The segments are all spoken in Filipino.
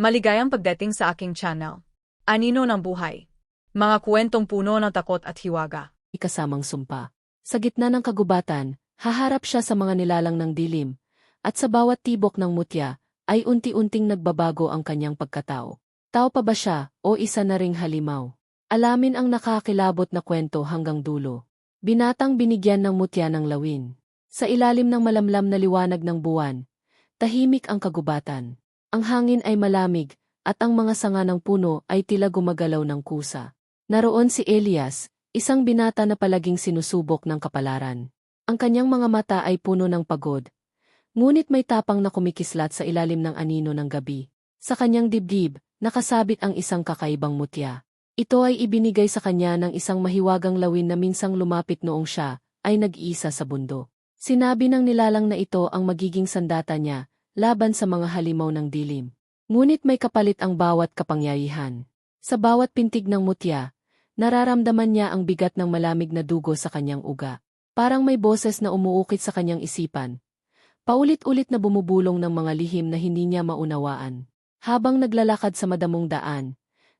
Maligayang pagdating sa aking channel. Anino ng buhay. Mga kwentong puno ng takot at hiwaga. kasamang sumpa. Sa gitna ng kagubatan, haharap siya sa mga nilalang ng dilim, at sa bawat tibok ng mutya, ay unti-unting nagbabago ang kanyang pagkatao. Tao pa ba siya, o isa na ring halimaw? Alamin ang nakakilabot na kwento hanggang dulo. Binatang binigyan ng mutya ng lawin. Sa ilalim ng malamlam na liwanag ng buwan, tahimik ang kagubatan. Ang hangin ay malamig, at ang mga sanga ng puno ay tila gumagalaw ng kusa. Naroon si Elias, isang binata na palaging sinusubok ng kapalaran. Ang kanyang mga mata ay puno ng pagod. Ngunit may tapang na kumikislat sa ilalim ng anino ng gabi. Sa kanyang dibdib, nakasabit ang isang kakaibang mutya. Ito ay ibinigay sa kanya ng isang mahiwagang lawin na minsang lumapit noong siya ay nag-iisa sa bundo. Sinabi ng nilalang na ito ang magiging sandata niya laban sa mga halimaw ng dilim. Ngunit may kapalit ang bawat kapangyarihan. Sa bawat pintig ng mutya, nararamdaman niya ang bigat ng malamig na dugo sa kanyang uga. Parang may boses na umuukit sa kanyang isipan. Paulit-ulit na bumubulong ng mga lihim na hindi niya maunawaan. Habang naglalakad sa madamong daan,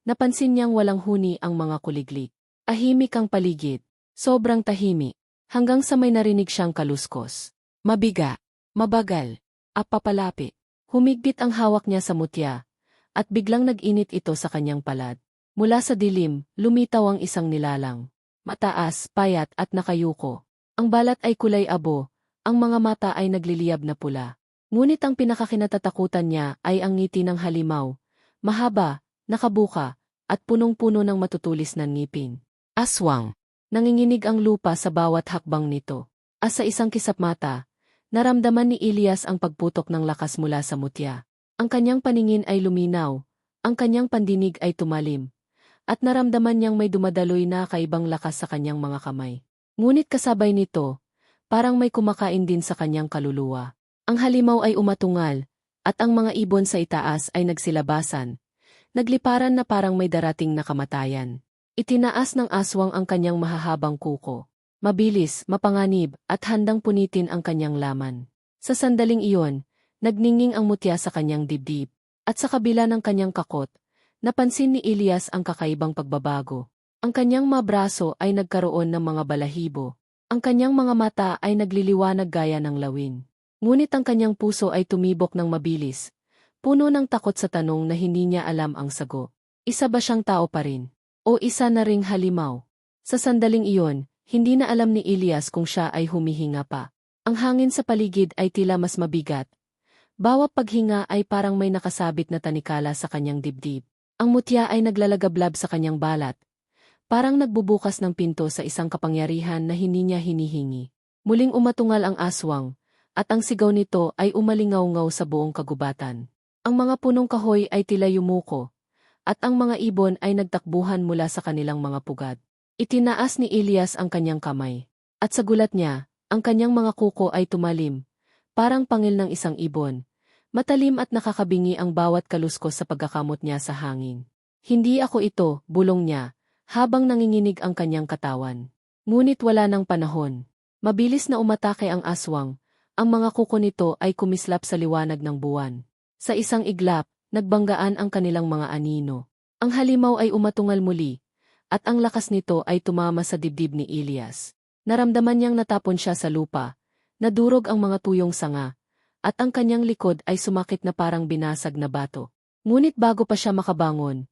napansin niyang walang huni ang mga kuliglig. Ahimik ang paligid, sobrang tahimik, hanggang sa may narinig siyang kaluskos. Mabiga, mabagal, apapalapi. Humigpit ang hawak niya sa mutya, at biglang nag-init ito sa kanyang palad. Mula sa dilim, lumitaw ang isang nilalang. Mataas, payat at nakayuko. Ang balat ay kulay abo, ang mga mata ay nagliliyab na pula. Ngunit ang pinakakinatatakutan niya ay ang ngiti ng halimaw. Mahaba, nakabuka, at punong-puno ng matutulis na ngipin. Aswang. Nanginginig ang lupa sa bawat hakbang nito. As sa isang kisap mata, naramdaman ni Elias ang pagputok ng lakas mula sa mutya. Ang kanyang paningin ay luminaw, ang kanyang pandinig ay tumalim, at naramdaman niyang may dumadaloy na kaibang lakas sa kanyang mga kamay. Ngunit kasabay nito, parang may kumakain din sa kanyang kaluluwa. Ang halimaw ay umatungal, at ang mga ibon sa itaas ay nagsilabasan. Nagliparan na parang may darating na kamatayan. Itinaas ng aswang ang kanyang mahahabang kuko. Mabilis, mapanganib, at handang punitin ang kanyang laman. Sa sandaling iyon, nagningning ang mutya sa kanyang dibdib. At sa kabila ng kanyang kakot, napansin ni Elias ang kakaibang pagbabago. Ang kanyang mga braso ay nagkaroon ng mga balahibo. Ang kanyang mga mata ay nagliliwanag gaya ng lawin. Ngunit ang kanyang puso ay tumibok ng mabilis. Puno ng takot sa tanong na hindi niya alam ang sago. Isa ba siyang tao pa rin? O isa na ring halimaw? Sa sandaling iyon, hindi na alam ni Elias kung siya ay humihinga pa. Ang hangin sa paligid ay tila mas mabigat. Bawat paghinga ay parang may nakasabit na tanikala sa kanyang dibdib. Ang mutya ay naglalagablab sa kanyang balat. Parang nagbubukas ng pinto sa isang kapangyarihan na hindi niya hinihingi. Muling umatungal ang aswang, at ang sigaw nito ay umalingaw-ngaw sa buong kagubatan. Ang mga punong kahoy ay tila yumuko, at ang mga ibon ay nagtakbuhan mula sa kanilang mga pugad. Itinaas ni Elias ang kanyang kamay, at sa gulat niya, ang kanyang mga kuko ay tumalim, parang pangil ng isang ibon. Matalim at nakakabingi ang bawat kaluskos sa pagkakamot niya sa hangin. Hindi ako ito, bulong niya, habang nanginginig ang kanyang katawan. Ngunit wala ng panahon. Mabilis na umatake ang aswang, ang mga kuko nito ay kumislap sa liwanag ng buwan. Sa isang iglap, nagbanggaan ang kanilang mga anino. Ang halimaw ay umatungal muli, at ang lakas nito ay tumama sa dibdib ni Elias. Naramdaman niyang natapon siya sa lupa, nadurog ang mga tuyong sanga, at ang kanyang likod ay sumakit na parang binasag na bato. Ngunit bago pa siya makabangon,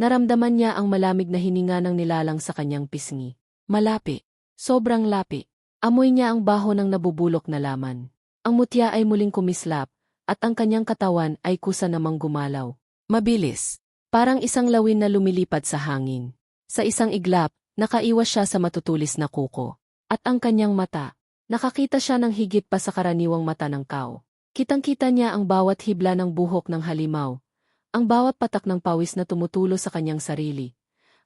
naramdaman niya ang malamig na hininga ng nilalang sa kanyang pisngi. Malapi, sobrang lapi. Amoy niya ang baho ng nabubulok na laman. Ang mutya ay muling kumislap, at ang kanyang katawan ay kusa namang gumalaw. Mabilis, parang isang lawin na lumilipad sa hangin. Sa isang iglap, nakaiwas siya sa matutulis na kuko. At ang kanyang mata, nakakita siya ng higit pa sa karaniwang mata ng kao. Kitang-kita niya ang bawat hibla ng buhok ng halimaw, ang bawat patak ng pawis na tumutulo sa kanyang sarili,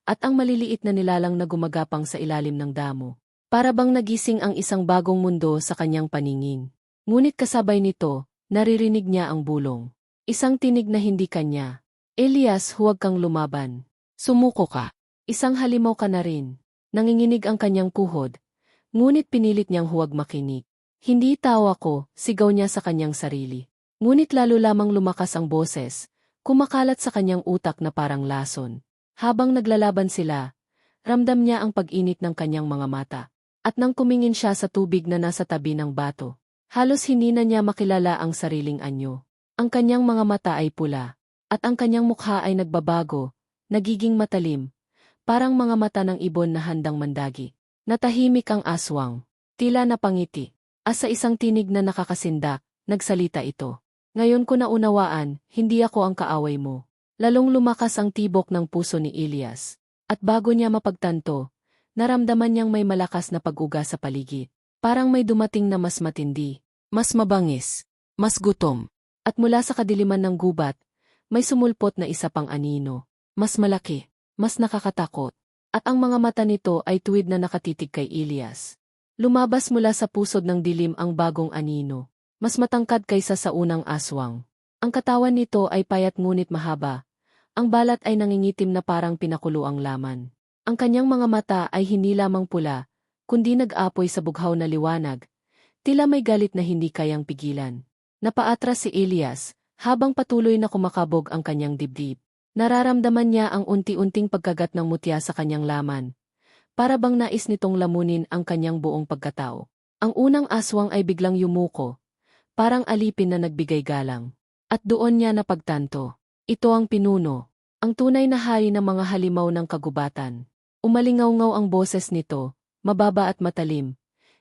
at ang maliliit na nilalang na gumagapang sa ilalim ng damo. Para bang nagising ang isang bagong mundo sa kanyang paningin. Ngunit kasabay nito, naririnig niya ang bulong. Isang tinig na hindi kanya. Elias, huwag kang lumaban. Sumuko ka. Isang halimaw ka na rin. Nanginginig ang kanyang kuhod. Ngunit pinilit niyang huwag makinig. Hindi tao ako, sigaw niya sa kanyang sarili. Ngunit lalo lamang lumakas ang boses, Kumakalat sa kanyang utak na parang lason. Habang naglalaban sila, ramdam niya ang pag-init ng kanyang mga mata. At nang kumingin siya sa tubig na nasa tabi ng bato, halos hindi na niya makilala ang sariling anyo. Ang kanyang mga mata ay pula, at ang kanyang mukha ay nagbabago, nagiging matalim, parang mga mata ng ibon na handang mandagi. Natahimik ang aswang, tila napangiti. As sa isang tinig na nakakasindak, nagsalita ito. Ngayon ko naunawaan, hindi ako ang kaaway mo. Lalong lumakas ang tibok ng puso ni Elias. At bago niya mapagtanto, naramdaman niyang may malakas na pag-uga sa paligid. Parang may dumating na mas matindi, mas mabangis, mas gutom. At mula sa kadiliman ng gubat, may sumulpot na isa pang anino. Mas malaki, mas nakakatakot. At ang mga mata nito ay tuwid na nakatitig kay Elias. Lumabas mula sa pusod ng dilim ang bagong anino. Mas matangkad kaysa sa unang aswang. Ang katawan nito ay payat ngunit mahaba. Ang balat ay nangingitim na parang pinakulo ang laman. Ang kanyang mga mata ay hindi lamang pula, kundi nag-apoy sa bughaw na liwanag. Tila may galit na hindi kayang pigilan. Napaatras si Elias, habang patuloy na kumakabog ang kanyang dibdib. Nararamdaman niya ang unti-unting pagkagat ng mutya sa kanyang laman. Para bang nais nitong lamunin ang kanyang buong pagkatao. Ang unang aswang ay biglang yumuko, parang alipin na nagbigay galang. At doon niya napagtanto. Ito ang pinuno, ang tunay na hari ng mga halimaw ng kagubatan. Umalingaw-ngaw ang boses nito, mababa at matalim.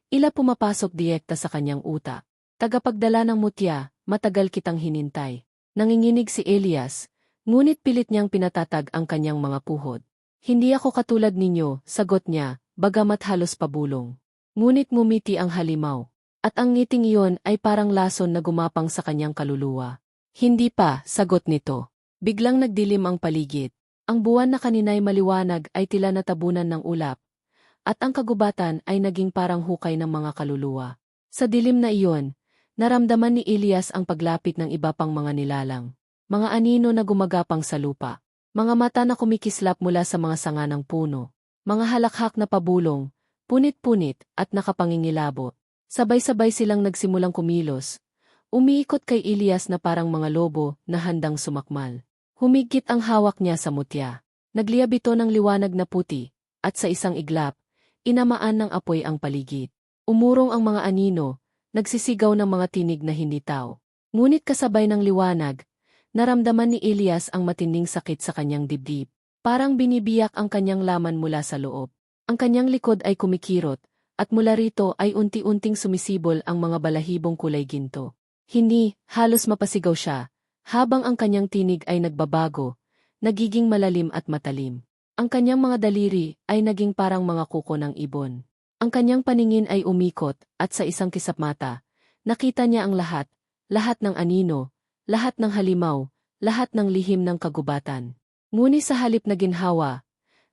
Ila pumapasok direkta sa kanyang utak. Tagapagdala ng mutya, matagal kitang hinintay. Nanginginig si Elias, ngunit pilit niyang pinatatag ang kanyang mga puhod. Hindi ako katulad ninyo, sagot niya, bagamat halos pabulong. Ngunit ngumiti ang halimaw. At ang ngiting iyon ay parang lason na gumapang sa kanyang kaluluwa. Hindi pa, sagot nito. Biglang nagdilim ang paligid. Ang buwan na kanina'y maliwanag ay tila natabunan ng ulap. At ang kagubatan ay naging parang hukay ng mga kaluluwa. Sa dilim na iyon, naramdaman ni Elias ang paglapit ng iba pang mga nilalang. Mga anino na gumagapang sa lupa. Mga mata na kumikislap mula sa mga sanga ng puno. Mga halakhak na pabulong, punit-punit at nakapangingilabot. Sabay-sabay silang nagsimulang kumilos. Umiikot kay Elias na parang mga lobo na handang sumakmal. Humigit ang hawak niya sa mutya. Nagliyab ito ng liwanag na puti, at sa isang iglap, inamaan ng apoy ang paligid. Umurong ang mga anino, nagsisigaw ng mga tinig na hindi tao. Ngunit kasabay ng liwanag, naramdaman ni Elias ang matinding sakit sa kanyang dibdib. Parang binibiyak ang kanyang laman mula sa loob. Ang kanyang likod ay kumikirot, at mula rito ay unti-unting sumisibol ang mga balahibong kulay ginto. Hindi, halos mapasigaw siya, habang ang kanyang tinig ay nagbabago, nagiging malalim at matalim. Ang kanyang mga daliri ay naging parang mga kuko ng ibon. Ang kanyang paningin ay umikot, at sa isang kisap mata, nakita niya ang lahat, lahat ng anino, lahat ng halimaw, lahat ng lihim ng kagubatan. Ngunit sa halip na ginhawa,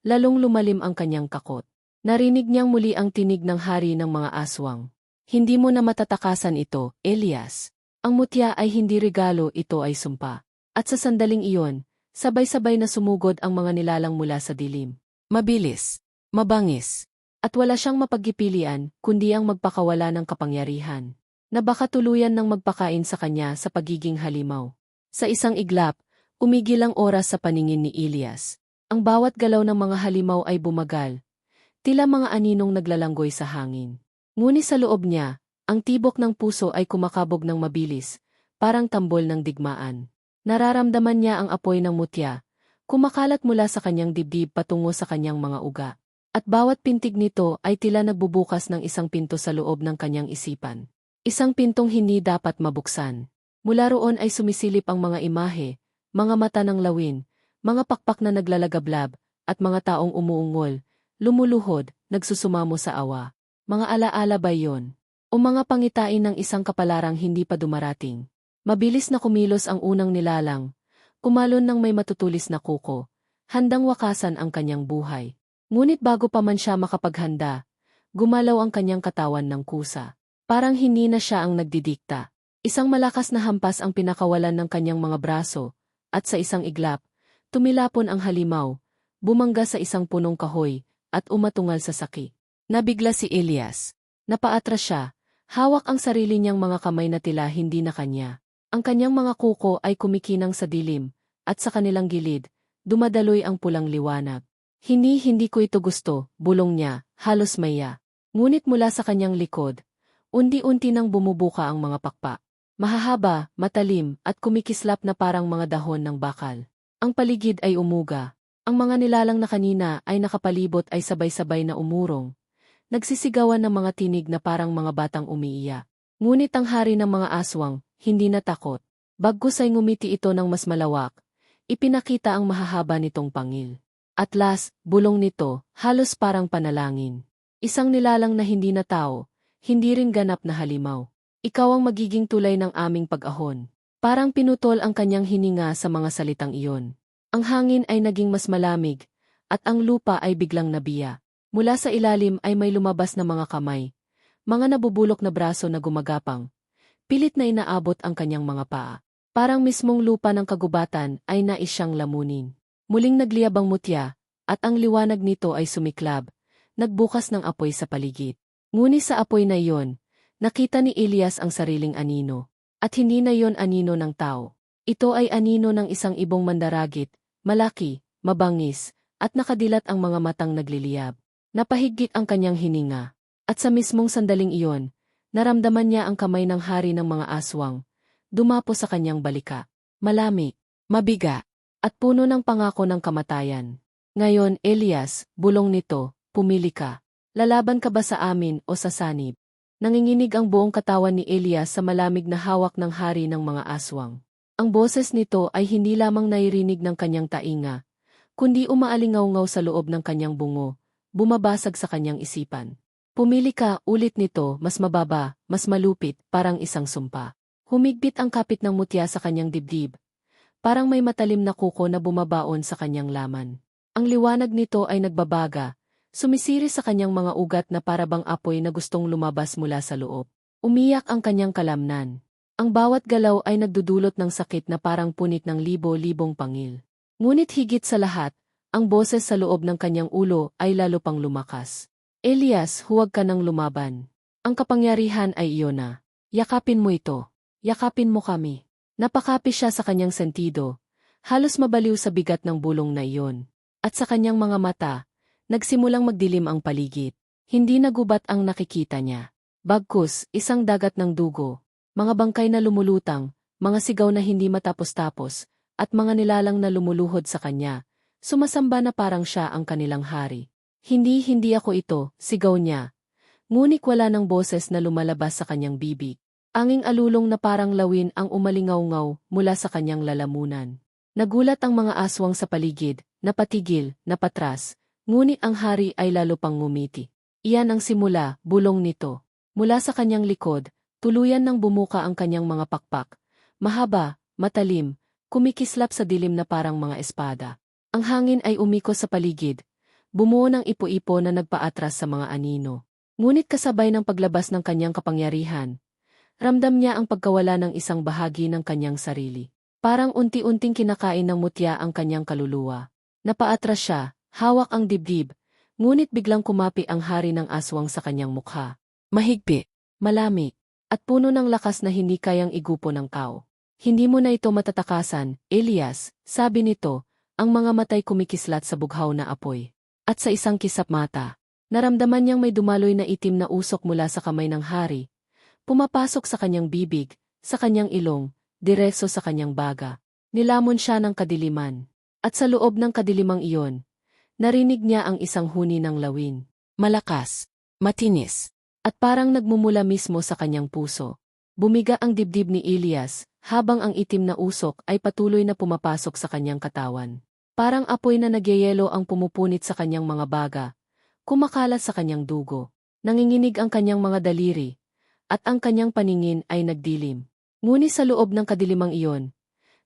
lalong lumalim ang kanyang kakot. Narinig niyang muli ang tinig ng hari ng mga aswang. Hindi mo na matatakasan ito, Elias. Ang mutya ay hindi regalo, ito ay sumpa. At sa sandaling iyon, sabay-sabay na sumugod ang mga nilalang mula sa dilim. Mabilis, mabangis, at wala siyang mapagpipilian kundi ang magpakawala ng kapangyarihan. Na baka tuluyan ng magpakain sa kanya sa pagiging halimaw. Sa isang iglap, umigil ang oras sa paningin ni Elias. Ang bawat galaw ng mga halimaw ay bumagal, tila mga aninong naglalanggoy sa hangin. Ngunit sa loob niya, ang tibok ng puso ay kumakabog ng mabilis, parang tambol ng digmaan. Nararamdaman niya ang apoy ng mutya, kumakalat mula sa kanyang dibdib patungo sa kanyang mga uga. At bawat pintig nito ay tila nagbubukas ng isang pinto sa loob ng kanyang isipan. Isang pintong hindi dapat mabuksan. Mula roon ay sumisilip ang mga imahe, mga mata ng lawin, mga pakpak na naglalagablab, at mga taong umuungol, lumuluhod, nagsusumamo sa awa. Mga alaala ba yon? O mga pangitain ng isang kapalarang hindi pa dumarating. Mabilis na kumilos ang unang nilalang, kumalon ng may matutulis na kuko, handang wakasan ang kanyang buhay. Ngunit bago pa man siya makapaghanda, gumalaw ang kanyang katawan ng kusa. Parang hindi na siya ang nagdidikta. Isang malakas na hampas ang pinakawalan ng kanyang mga braso, at sa isang iglap, tumilapon ang halimaw, bumangga sa isang punong kahoy, at umatungal sa saki. Nabigla si Elias. Napaatras siya, hawak ang sarili niyang mga kamay na tila hindi na kanya. Ang kanyang mga kuko ay kumikinang sa dilim, at sa kanilang gilid, dumadaloy ang pulang liwanag. Hindi hindi ko ito gusto, bulong niya, halos maya. Ngunit mula sa kanyang likod, unti-unti nang bumubuka ang mga pakpa. Mahahaba, matalim, at kumikislap na parang mga dahon ng bakal. Ang paligid ay umuga. Ang mga nilalang na kanina ay nakapalibot ay sabay-sabay na umurong. Nagsisigawan ng mga tinig na parang mga batang umiiyak. Ngunit ang hari ng mga aswang, hindi natakot. Bagkus ay ngumiti ito ng mas malawak. Ipinakita ang mahahaba nitong pangil. Atlas, bulong nito, halos parang panalangin. Isang nilalang na hindi na tao, hindi rin ganap na halimaw. Ikaw ang magiging tulay ng aming pag-ahon. Parang pinutol ang kanyang hininga sa mga salitang iyon. Ang hangin ay naging mas malamig, at ang lupa ay biglang nabiya. Mula sa ilalim ay may lumabas na mga kamay, mga nabubulok na braso na gumagapang. Pilit na inaabot ang kanyang mga paa. Parang mismong lupa ng kagubatan ay nais siyang lamunin. Muling nagliyabang mutya, at ang liwanag nito ay sumiklab, nagbukas ng apoy sa paligid. Ngunit sa apoy na iyon, nakita ni Elias ang sariling anino. At hindi na yon anino ng tao. Ito ay anino ng isang ibong mandaragit, malaki, mabangis, at nakadilat ang mga matang nagliliyab. Napahigit ang kanyang hininga. At sa mismong sandaling iyon, naramdaman niya ang kamay ng hari ng mga aswang. Dumapo sa kanyang balika. Malami, mabiga, at puno ng pangako ng kamatayan. Ngayon, Elias, bulong nito, pumili ka. Lalaban ka ba sa amin o sa sanib? Nanginginig ang buong katawan ni Elias sa malamig na hawak ng hari ng mga aswang. Ang boses nito ay hindi lamang nairinig ng kanyang tainga, kundi umaalingaw-ngaw sa loob ng kanyang bungo, bumabasag sa kanyang isipan. Pumili ka ulit nito, mas mababa, mas malupit, parang isang sumpa. Humigpit ang kapit ng mutya sa kanyang dibdib. Parang may matalim na kuko na bumabaon sa kanyang laman. Ang liwanag nito ay nagbabaga, sumisiri sa kanyang mga ugat na parabang apoy na gustong lumabas mula sa loob. Umiyak ang kanyang kalamnan. Ang bawat galaw ay nagdudulot ng sakit na parang punit ng libo-libong pangil. Ngunit higit sa lahat, ang boses sa loob ng kanyang ulo ay lalo pang lumakas. Elias, huwag ka nang lumaban. Ang kapangyarihan ay iyon na. Yakapin mo ito. Yakapin mo kami. Napakapi siya sa kanyang sentido. Halos mabaliw sa bigat ng bulong na iyon. At sa kanyang mga mata, nagsimulang magdilim ang paligid. Hindi nagubat ang nakikita niya. Bagkus, isang dagat ng dugo. Mga bangkay na lumulutang, mga sigaw na hindi matapos-tapos, at mga nilalang na lumuluhod sa kanya. Sumasamba na parang siya ang kanilang hari. Hindi, hindi ako ito, sigaw niya. Ngunit wala ng boses na lumalabas sa kanyang bibig. Anging alulong na parang lawin ang umalingaw-ngaw mula sa kanyang lalamunan. Nagulat ang mga aswang sa paligid, napatigil, napatras, ngunit ang hari ay lalo pang ngumiti. Iyan ang simula, bulong nito. Mula sa kanyang likod, tuluyan nang bumuka ang kanyang mga pakpak. Mahaba, matalim, kumikislap sa dilim na parang mga espada. Ang hangin ay umiko sa paligid, bumuo ng ipo-ipo na nagpaatras sa mga anino. Ngunit kasabay ng paglabas ng kanyang kapangyarihan, ramdam niya ang pagkawala ng isang bahagi ng kanyang sarili. Parang unti-unting kinakain ng mutya ang kanyang kaluluwa. Napaatras siya, hawak ang dibdib, ngunit biglang kumapi ang hari ng aswang sa kanyang mukha. Mahigpi, malami, at puno ng lakas na hindi kayang igupo ng tao. Hindi mo na ito matatakasan, Elias, sabi nito, ang mga matay kumikislat sa bughaw na apoy. At sa isang kisap mata, naramdaman niyang may dumaloy na itim na usok mula sa kamay ng hari. Pumapasok sa kanyang bibig, sa kanyang ilong, diretso sa kanyang baga. Nilamon siya ng kadiliman. At sa loob ng kadilimang iyon, narinig niya ang isang huni ng lawin. Malakas, matinis, at parang nagmumula mismo sa kanyang puso. Bumiga ang dibdib ni Elias, habang ang itim na usok ay patuloy na pumapasok sa kanyang katawan. Parang apoy na nagyayelo ang pumupunit sa kanyang mga baga, kumakalat sa kanyang dugo. Nanginginig ang kanyang mga daliri, at ang kanyang paningin ay nagdilim. Ngunit sa loob ng kadilimang iyon,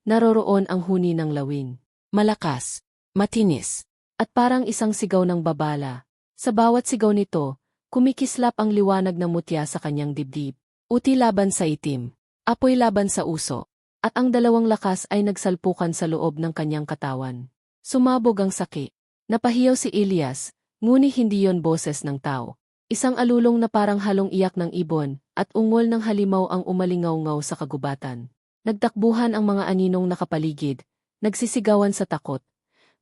naroroon ang huni ng lawin. Malakas, matinis, at parang isang sigaw ng babala. Sa bawat sigaw nito, kumikislap ang liwanag ng mutya sa kanyang dibdib. Uti laban sa itim, apoy laban sa uso, at ang dalawang lakas ay nagsalpukan sa loob ng kanyang katawan. Sumabog ang saki. Napahiyaw si Elias, ngunit hindi yon boses ng tao. Isang alulong na parang halong iyak ng ibon, at ungol ng halimaw ang umalingaw-ngaw sa kagubatan. Nagtakbuhan ang mga aninong nakapaligid, nagsisigawan sa takot.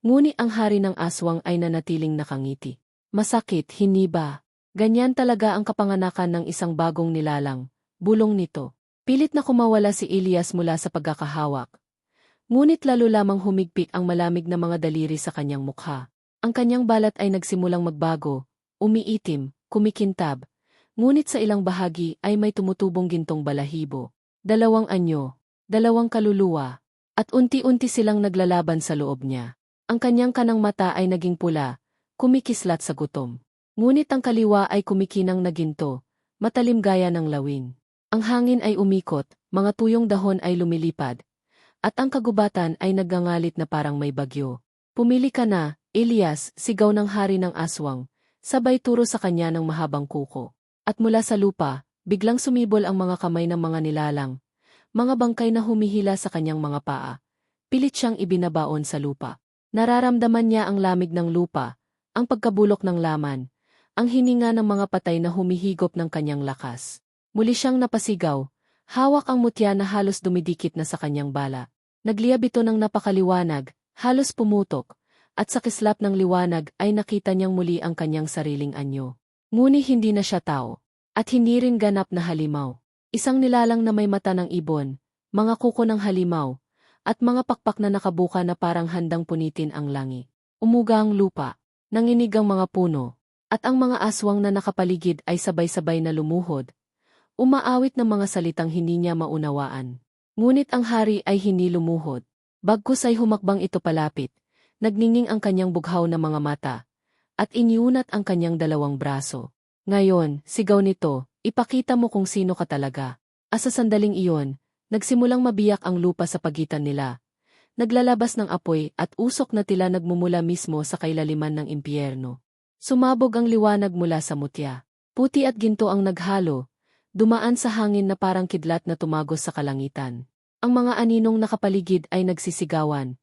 Ngunit ang hari ng aswang ay nanatiling nakangiti. Masakit, hindi ba? Ganyan talaga ang kapanganakan ng isang bagong nilalang, bulong nito. Pilit na kumawala si Elias mula sa pagkakahawak. Ngunit lalo lamang humigpit ang malamig na mga daliri sa kanyang mukha. Ang kanyang balat ay nagsimulang magbago, umiitim, kumikintab, ngunit sa ilang bahagi ay may tumutubong gintong balahibo. Dalawang anyo, dalawang kaluluwa, at unti-unti silang naglalaban sa loob niya. Ang kanyang kanang mata ay naging pula, kumikislat sa gutom. Ngunit ang kaliwa ay kumikinang na ginto, matalim gaya ng lawin. Ang hangin ay umikot, mga tuyong dahon ay lumilipad, at ang kagubatan ay nagngangalit na parang may bagyo. Pumili ka na, Elias, sigaw ng hari ng aswang, sabay turo sa kanya ng mahabang kuko. At mula sa lupa, biglang sumibol ang mga kamay ng mga nilalang, mga bangkay na humihila sa kanyang mga paa. Pilit siyang ibinabaon sa lupa. Nararamdaman niya ang lamig ng lupa, ang pagkabulok ng laman, ang hininga ng mga patay na humihigop ng kanyang lakas. Muli siyang napasigaw, hawak ang mutya na halos dumidikit na sa kanyang bala. Nagliyab ito ng napakaliwanag, halos pumutok, at sa kislap ng liwanag ay nakita niyang muli ang kanyang sariling anyo. Ngunit hindi na siya tao, at hindi rin ganap na halimaw. Isang nilalang na may mata ng ibon, mga kuko ng halimaw, at mga pakpak na nakabuka na parang handang punitin ang langi. Umuga ang lupa, nanginig ang mga puno, at ang mga aswang na nakapaligid ay sabay-sabay na lumuhod, umaawit ng mga salitang hindi niya maunawaan. Ngunit ang hari ay hindi lumuhod. Bagkus ay humakbang ito palapit, nagninging ang kanyang bughaw na mga mata, at iniunat ang kanyang dalawang braso. Ngayon, sigaw nito, ipakita mo kung sino ka talaga. Asa sandaling iyon, nagsimulang mabiyak ang lupa sa pagitan nila. Naglalabas ng apoy at usok na tila nagmumula mismo sa kailaliman ng impyerno. Sumabog ang liwanag mula sa mutya. Puti at ginto ang naghalo, dumaan sa hangin na parang kidlat na tumagos sa kalangitan. Ang mga aninong nakapaligid ay nagsisigawan,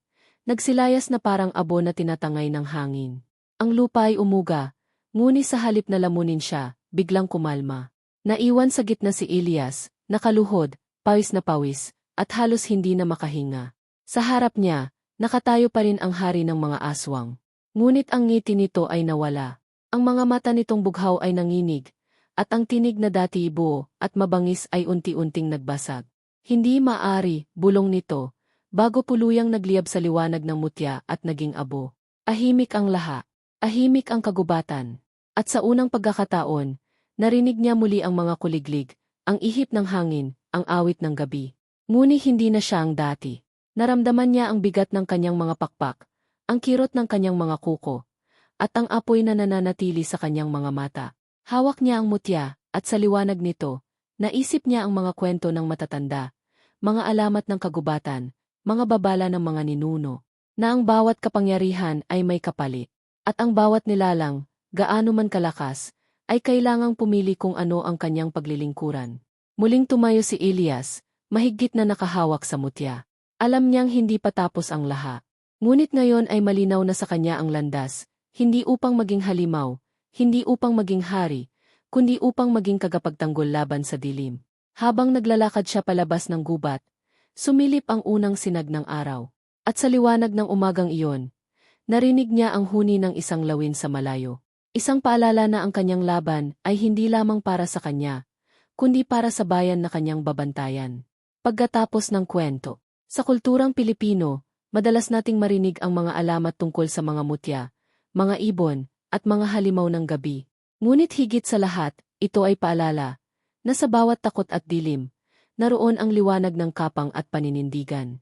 nagsilayas na parang abo na tinatangay ng hangin. Ang lupa ay umuga, ngunit sa halip na lamunin siya, biglang kumalma. Naiwan sa gitna si Elias, nakaluhod, pawis na pawis, at halos hindi na makahinga. Sa harap niya, nakatayo pa rin ang hari ng mga aswang. Ngunit ang ngiti nito ay nawala. Ang mga mata nitong bughaw ay nanginig, at ang tinig na dati ibuo at mabangis ay unti-unting nagbasag. Hindi maari, bulong nito, bago puluyang nagliyab sa liwanag ng mutya at naging abo. Ahimik ang laha, ahimik ang kagubatan. At sa unang pagkakataon, narinig niya muli ang mga kuliglig, ang ihip ng hangin, ang awit ng gabi. Ngunit hindi na siya ang dati. Naramdaman niya ang bigat ng kanyang mga pakpak, ang kirot ng kanyang mga kuko, at ang apoy na nananatili sa kanyang mga mata. Hawak niya ang mutya, at sa liwanag nito, naisip niya ang mga kwento ng matatanda, mga alamat ng kagubatan, mga babala ng mga ninuno, na ang bawat kapangyarihan ay may kapalit, at ang bawat nilalang, gaano man kalakas, ay kailangang pumili kung ano ang kanyang paglilingkuran. Muling tumayo si Elias, mahigit na nakahawak sa mutya. Alam niyang hindi pa tapos ang laha. Ngunit ngayon ay malinaw na sa kanya ang landas, hindi upang maging halimaw, hindi upang maging hari, kundi upang maging kagapagtanggol laban sa dilim. Habang naglalakad siya palabas ng gubat, sumilip ang unang sinag ng araw. At sa liwanag ng umagang iyon, narinig niya ang huni ng isang lawin sa malayo. Isang paalala na ang kanyang laban ay hindi lamang para sa kanya, kundi para sa bayan na kanyang babantayan. Pagkatapos ng kwento, sa kulturang Pilipino, madalas nating marinig ang mga alamat tungkol sa mga mutya, mga ibon, at mga halimaw ng gabi. Ngunit higit sa lahat, ito ay paalala, na sa bawat takot at dilim, naroon ang liwanag ng kapang at paninindigan.